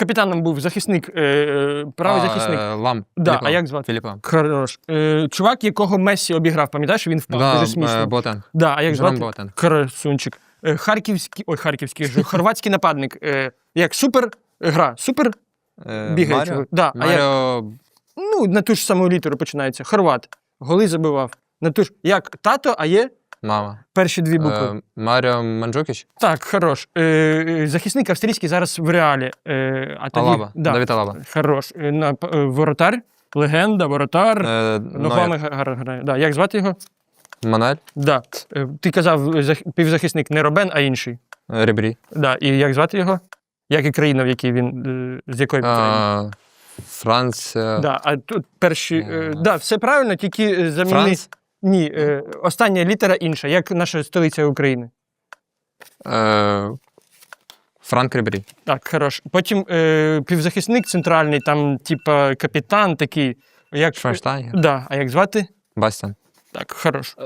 капітаном був захисник, е, е, правий А, захисник. е, Лам. Да, а як звати? Філіп Хорош. Е, чувак, якого Мессі обіграв, пам'ятаєш, він впав Да, дуже е, смішно. Ботен. Да, а як звати? Ботен. Красунчик. Е, Харківський, ой, харківський, ж, хорватський нападник. Е, як супер гра, супер Е, бігає. Маріо? чувак. Да, а як, Маріо ну, на ту ж саму літеру починається. Хорват. Голи забивав. На ту ж, як тато, а є мама. перші дві букви. Е, Маріо Манджукіч? Так, хорош. Е, е, захисник австрійський зараз в реалі. Е, а тоді, Алаба. Да, Давид Алаба. Хорош. Е, на, е, воротар, легенда, воротар. Е, Ногами Нойер. га- га- грає. Да. Як звати його? Манель. Да. Е, Ти казав е, зах- півзахисник не Робен, а інший. Е, Ребрі. Да. І як звати його? Як і країна, в якій він, е, з якої країни? Е, Франція. Да, а тут перші. Е, Е, да, все правильно, тільки е, заміни. Франц. Ні, е, остання літера інша, як наша столиця України. Е, Франк Ребрі. Так, хорош. Потім е, півзахисник центральний, там, типа, капітан такий. Як... Швайнштайгер. Да, а як звати? Бастян. Так, хорош.